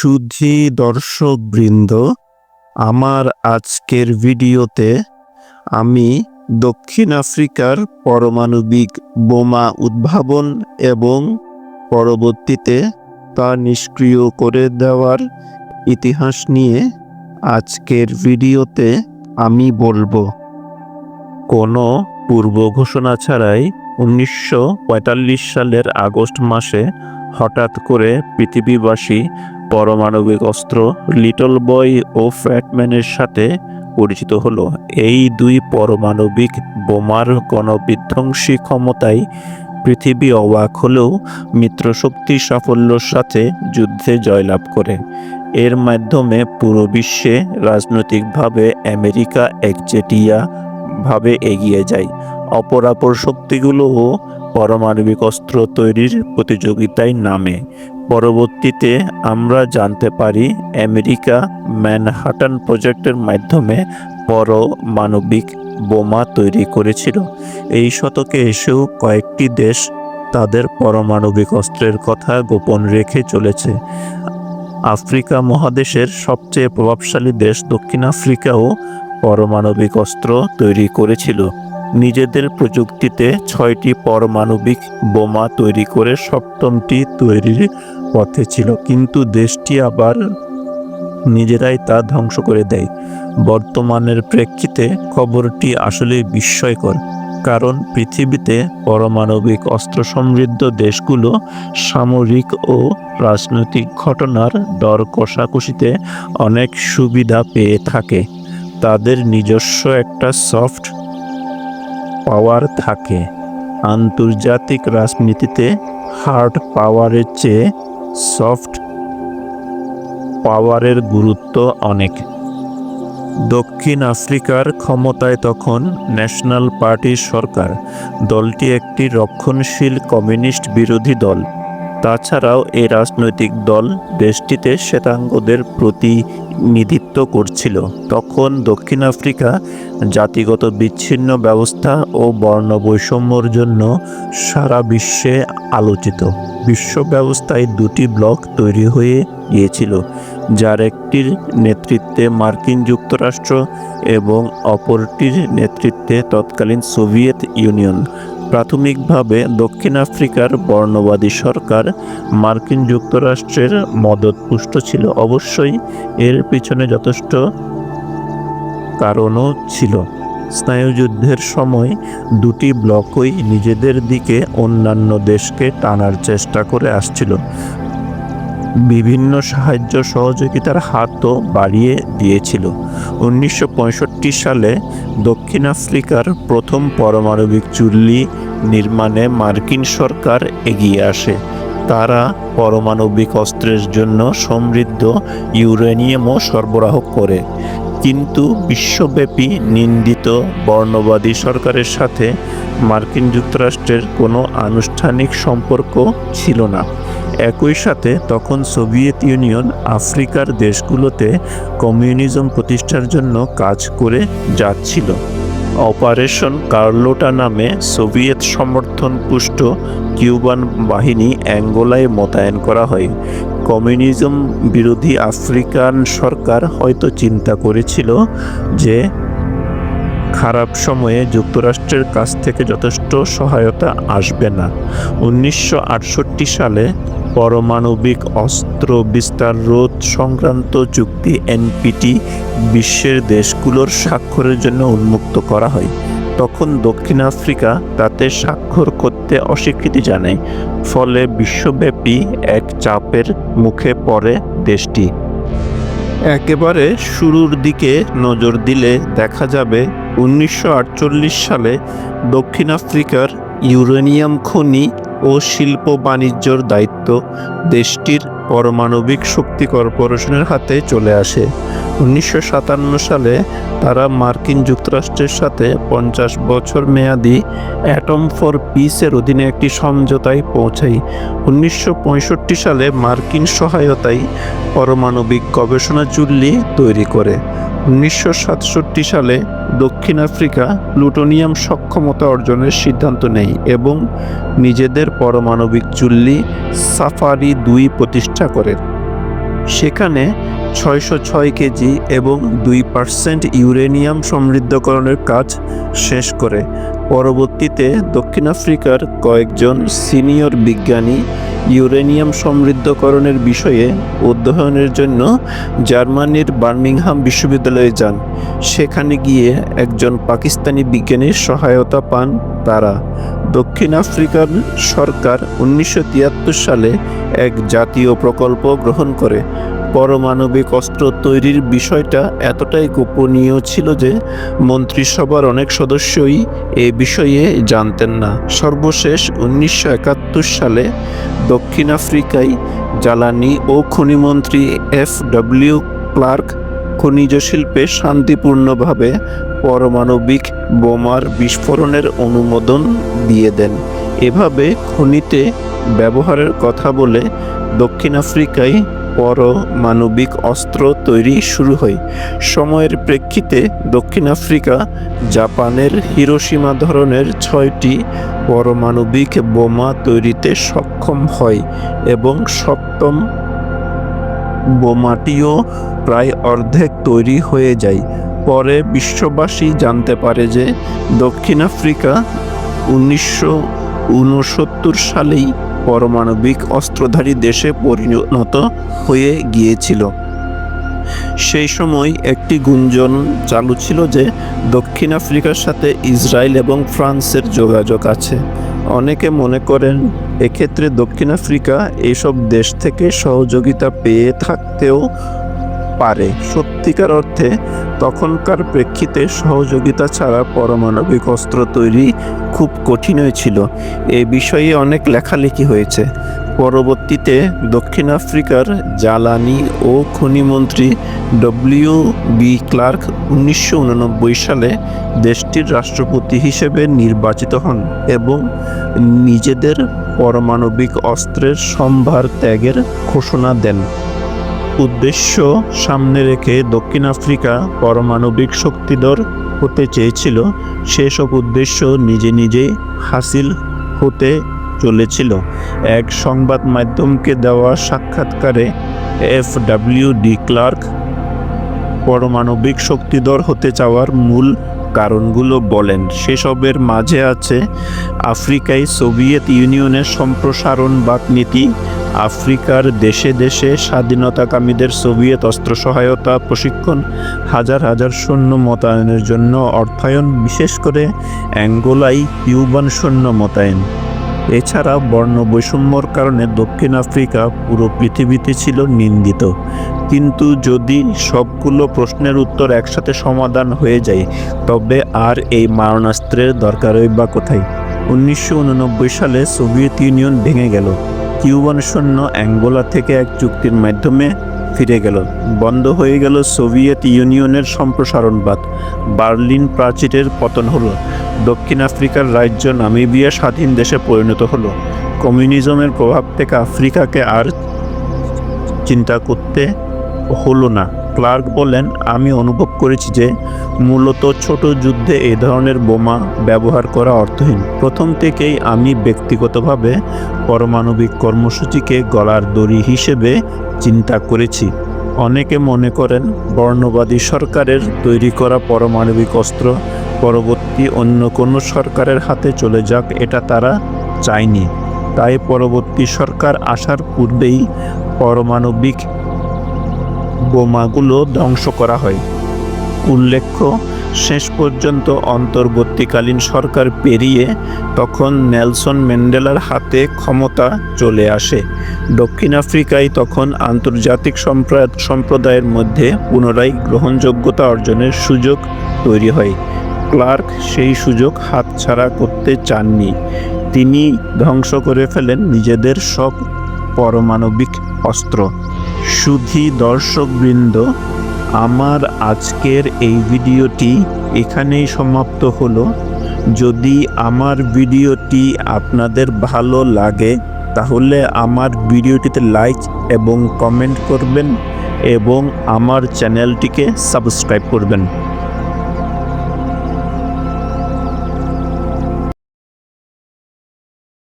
সুধী দর্শক বৃন্দ আমার আজকের ভিডিওতে আমি দক্ষিণ আফ্রিকার পারমাণবিক বোমা উদ্ভাবন এবং পরবর্তীতে তা নিষ্ক্রিয় করে দেওয়ার ইতিহাস নিয়ে আজকের ভিডিওতে আমি বলব। কোনো পূর্ব ঘোষণা ছাড়াই উনিশশো পঁয়তাল্লিশ সালের আগস্ট মাসে হঠাৎ করে পৃথিবীবাসী পারমাণবিক অস্ত্র লিটল বয় ও ফ্যাটম্যানের সাথে পরিচিত হলো। এই দুই পারমাণবিক বোমার গণবিধ্বংসী ক্ষমতায় পৃথিবী অবাক হলেও মিত্রশক্তি সাফল্যর সাথে যুদ্ধে জয়লাভ করে। এর মাধ্যমে পুরো বিশ্বে রাজনৈতিকভাবে আমেরিকা একচেটিয়া ভাবে এগিয়ে যায়। অপরাপর শক্তিগুলোও পারমাণবিক অস্ত্র তৈরির প্রতিযোগিতায় নামে। পরবর্তীতে আমরা জানতে পারি আমেরিকা ম্যানহাটন প্রজেক্টের মাধ্যমে পরমাণবিক বোমা তৈরি করেছিল। এই শতকে এসেও কয়েকটি দেশ তাদের পারমাণবিক অস্ত্রের কথা গোপন রেখে চলেছে। আফ্রিকা মহাদেশের সবচেয়ে প্রভাবশালী দেশ দক্ষিণ আফ্রিকাও পারমাণবিক অস্ত্র তৈরি করেছিল। নিজেদের প্রযুক্তিতে ছয়টি পারমাণবিক বোমা তৈরি করে সপ্তমটি তৈরির পথে ছিল। কিন্তু দেশটি আবার নিজেরাই তা ধ্বংস করে দেয়। বর্তমানের প্রেক্ষিতে খবরটি আসলে বিস্ময়কর, কারণ পৃথিবীতে পারমাণবিক অস্ত্র সমৃদ্ধ দেশগুলো সামরিক ও রাজনৈতিক ঘটনার দর কষাকষিতে অনেক সুবিধা পেয়ে থাকে। তাদের নিজস্ব একটা সফট পাওয়ার থাকে। আন্তর্জাতিক রাজনীতিতে হার্ড পাওয়ারের চেয়ে সফট পাওয়ারের গুরুত্ব অনেক। দক্ষিণ আফ্রিকার ক্ষমতায় তখন ন্যাশনাল পার্টির সরকার, দলটি একটি রক্ষণশীল কমিউনিস্ট বিরোধী দল। তাছাড়াও এই রাজনৈতিক দল দেশটিতে শ্বেতাঙ্গদের প্রতিনিধিত্ব করছিল। তখন দক্ষিণ আফ্রিকা জাতিগত বিচ্ছিন্ন ব্যবস্থা ও বর্ণ বৈষম্যর জন্য সারা বিশ্বে আলোচিত। বিশ্ব ব্যবস্থায় দুটি ব্লক তৈরি হয়ে গিয়েছিল, যার একটির নেতৃত্বে মার্কিন যুক্তরাষ্ট্র এবং অপরটির নেতৃত্বে তৎকালীন সোভিয়েত ইউনিয়ন। প্রাথমিকভাবে দক্ষিণ আফ্রিকার বর্ণবাদী সরকার মার্কিন যুক্তরাষ্ট্রের মদত পুষ্ট ছিল। অবশ্যই এর পিছনে যথেষ্ট কারণও ছিল। স্নায়ুযুদ্ধের সময় দুটি ব্লকই নিজেদের দিকে অন্যান্য দেশকে টানার চেষ্টা করে আসছিল। বিভিন্ন সাহায্য সহযোগিতার হাতও বাড়িয়ে দিয়েছিল। উনিশশো পঁয়ষট্টি সালে দক্ষিণ আফ্রিকার প্রথম পারমাণবিক চুল্লি নির্মাণে মার্কিন সরকার এগিয়ে আসে। তারা পারমাণবিক অস্ত্রের জন্য সমৃদ্ধ ইউরেনিয়ামও সরবরাহ করে। কিন্তু বিশ্বব্যাপী নিন্দিত বর্ণবাদী সরকারের সাথে মার্কিন যুক্তরাষ্ট্রের কোনো আনুষ্ঠানিক সম্পর্ক ছিল না। একই সাথে তখন সোভিয়েত ইউনিয়ন আফ্রিকার দেশগুলোতে কমিউনিজম প্রতিষ্ঠার জন্য কাজ করে যাচ্ছিল। অপারেশন কার্লোটা নামে সোভিয়েত সমর্থন পুষ্ট কিউবান বাহিনী অ্যাঙ্গোলায় মোতায়েন করা হয়। কমিউনিজম বিরোধী আফ্রিকান সরকার হয়তো চিন্তা করেছিল যে খারাপ সময়ে যুক্তরাষ্ট্রের কাছ থেকে যথেষ্ট সহায়তা আসবে না। উনিশশো আটষট্টি সালে পারমাণবিক অস্ত্র বিস্তার রোধ সংক্রান্ত চুক্তি এনপিটি বিশ্বের দেশগুলোর স্বাক্ষরের জন্য উন্মুক্ত করা হয়। তখন দক্ষিণ আফ্রিকা তাতে স্বাক্ষর করতে অস্বীকৃতি জানায়, ফলে বিশ্বব্যাপী এক চাপের মুখে পড়ে দেশটি। একেবারে শুরুর দিকে নজর দিলে দেখা যাবে উনিশশো আটচল্লিশ সালে দক্ষিণ আফ্রিকার ইউরেনিয়াম খনি ও শিল্প বাণিজ্যর দায়িত্ব দেশটির পারমাণবিক শক্তি কর্পোরেশনের হাতে চলে আসে। উনিশশো সাতান্ন সালে তারা মার্কিন যুক্তরাষ্ট্রের সাথে পঞ্চাশ বছর মেয়াদি অ্যাটম ফর পিসের অধীনে একটি সমঝোতায় পৌঁছায়। উনিশশো পঁয়ষট্টি সালে মার্কিন সহায়তায় পারমাণবিক গবেষণা চুল্লি তৈরি করে। উনিশশো সাতষট্টি সালে দক্ষিণ আফ্রিকা প্লুটোনিয়াম সক্ষমতা অর্জনের সিদ্ধান্ত নেয় এবং নিজেদের পারমাণবিক চুল্লি সাফারি দুই প্রতিষ্ঠা করে। সেখানে ছয়শো ছয় কেজি এবং দুই পার্সেন্ট ইউরেনিয়াম সমৃদ্ধকরণের কাজ শেষ করে। পরবর্তীতে দক্ষিণ আফ্রিকার কয়েকজন সিনিয়র বিজ্ঞানী ইউরেনিয়াম সমৃদ্ধকরণের বিষয়ে অধ্যয়নের জন্য জার্মানির বার্মিংহাম বিশ্ববিদ্যালয়ে যান। সেখানে গিয়ে একজন পাকিস্তানি বিজ্ঞানীর সহায়তা পান তারা। দক্ষিণ আফ্রিকার সরকার উনিশশো তিয়াত্তর সালে এক জাতীয় প্রকল্প গ্রহণ করে। পারমাণবিক অস্ত্র তৈরির বিষয়টা এতটাই গোপনীয় ছিল যে মন্ত্রিসভার অনেক সদস্যই এ বিষয়ে জানতেন না। সর্বশেষ উনিশশো একাত্তর সালে দক্ষিণ আফ্রিকায় জ্বালানি ও খনিমন্ত্রী এফ ডব্লিউ ক্লার্ক খনিজ শিল্পে শান্তিপূর্ণভাবে পারমাণবিক বোমার বিস্ফোরণের অনুমোদন দিয়ে দেন। এভাবে খনিতে ব্যবহারের কথা বলে দক্ষিণ আফ্রিকায় পরমাণবিক অস্ত্র তৈরি শুরু হয়। সময়ের প্রেক্ষিতে দক্ষিণ আফ্রিকা, জাপানের হিরোসীমা ধরনের ছয়টি পরমাণবিক বোমা তৈরিতে সক্ষম হয় এবং সপ্তম বোমাটিও প্রায় অর্ধেক তৈরি হয়ে যায়। পরে বিশ্ববাসী জানতে পারে যে দক্ষিণ আফ্রিকা উনিশশো উনসত্তর সালেই পারমাণবিক অস্ত্রধারী দেশে পরিণত হয়ে গিয়েছিল। সেই সময় একটি গুঞ্জন চালু ছিল যে দক্ষিণ আফ্রিকার সাথে ইসরায়েল এবং ফ্রান্সের যোগাযোগ আছে। অনেকে মনে করেন, এক্ষেত্রে দক্ষিণ আফ্রিকা এইসব দেশ থেকে সহযোগিতা পেয়ে থাকতেও পারে। সত্যিকার অর্থে তখনকার প্রেক্ষিতে সহযোগিতা ছাড়া পারমাণবিক অস্ত্র তৈরি খুব কঠিন হয়েছিল এ বিষয়ে অনেক লেখালেখি হয়েছে। পরবর্তীতে দক্ষিণ আফ্রিকার জ্বালানি ও খনিমন্ত্রী ডব্লিউ বি ক্লার্ক উনিশশো উননব্বই সালে দেশটির রাষ্ট্রপতি হিসেবে নির্বাচিত হন এবং নিজেদের পারমাণবিক অস্ত্রের সম্ভার ত্যাগের ঘোষণা দেন। উদ্দেশ্য সামনে রেখে দক্ষিণ আফ্রিকা পারমাণবিক শক্তিধর হতে চেয়েছিল, সেসব উদ্দেশ্য নিজে নিজেই হাসিল হতে চলেছিল। এক সংবাদ মাধ্যমকে দেওয়া সাক্ষাৎকারে এফ ডাব্লিউ ডি ক্লার্ক, পারমাণবিক শক্তিধর হতে চাওয়ার মূল কারণগুলো বলেন, সেসবের মাঝে আছে আফ্রিকায় সোভিয়েত ইউনিয়নের সম্প্রসারণবাদ নীতি আফ্রিকার দেশে দেশে স্বাধীনতাকামীদের সোভিয়েত অস্ত্র সহায়তা প্রশিক্ষণ, হাজার হাজার সৈন্য মোতায়েনের জন্য অর্থায়ন, বিশেষ করে অ্যাঙ্গোলাই কিউবান সৈন্য মোতায়েন। এছাড়া বর্ণ বৈষম্যর কারণে দক্ষিণ আফ্রিকা পুরো পৃথিবীতে ছিল নিন্দিত। কিন্তু যদি সবগুলো প্রশ্নের উত্তর একসাথে সমাধান হয়ে যায়, তবে আর এই মারণাস্ত্রের দরকারই বা কোথায়? উনিশশো উননব্বই সালে সোভিয়েত ইউনিয়ন ভেঙে গেল। কিউবান শূন্য অ্যাঙ্গোলা থেকে এক চুক্তির মাধ্যমে ফিরে গেল। বন্ধ হয়ে গেল সোভিয়েত ইউনিয়নের সম্প্রসারণবাদ। বার্লিন প্রাচীরের পতন হলো। দক্ষিণ আফ্রিকার রাজ্য নামিবিয়া স্বাধীন দেশে পরিণত হলো। কমিউনিজমের প্রভাব থেকে আফ্রিকাকে আর চিন্তা করতে হলো না। ক্লার্ক বলেন আমি অনুভব করেছি যে মূলত ছোট যুদ্ধে এ ধরনের বোমা ব্যবহার করা অর্থহীন। প্রথম থেকেই আমি ব্যক্তিগতভাবে পারমাণবিক কর্মসূচিকে গলার দড়ি হিসেবে চিন্তা করেছি। অনেকে মনে করেন, বর্ণবাদী সরকারের তৈরি করা পারমাণবিক অস্ত্র পরবর্তী অন্য কোনো সরকারের হাতে চলে যাক, এটা তারা চায়নি। তাই পরবর্তী সরকার আসার পূর্বেই পারমাণবিক বোমাগুলো ধ্বংস করা হয়। উল্লেখ্য, শেষ পর্যন্ত অন্তর্বর্তীকালীন সরকার পেরিয়ে তখন নেলসন ম্যান্ডেলার হাতে ক্ষমতা চলে আসে। দক্ষিণ আফ্রিকায় তখন আন্তর্জাতিক সম্প্রদায় সম্প্রদায়ের মধ্যে পুনরায় গ্রহণযোগ্যতা অর্জনের সুযোগ তৈরি হয়। ক্লার্ক সেই সুযোগ হাতছাড়া করতে চাননি। তিনি ধ্বংস করে ফেলেন নিজেদের সব পারমাণবিক অস্ত্র। সুধী দর্শকবৃন্দ, আমার আজকের এই ভিডিওটি এখানেই সমাপ্ত হলো। যদি আমার ভিডিওটি আপনাদের ভালো লাগে, তাহলে আমার ভিডিওটিতে লাইক এবং কমেন্ট করবেন এবং আমার চ্যানেলটিকে সাবস্ক্রাইব করবেন।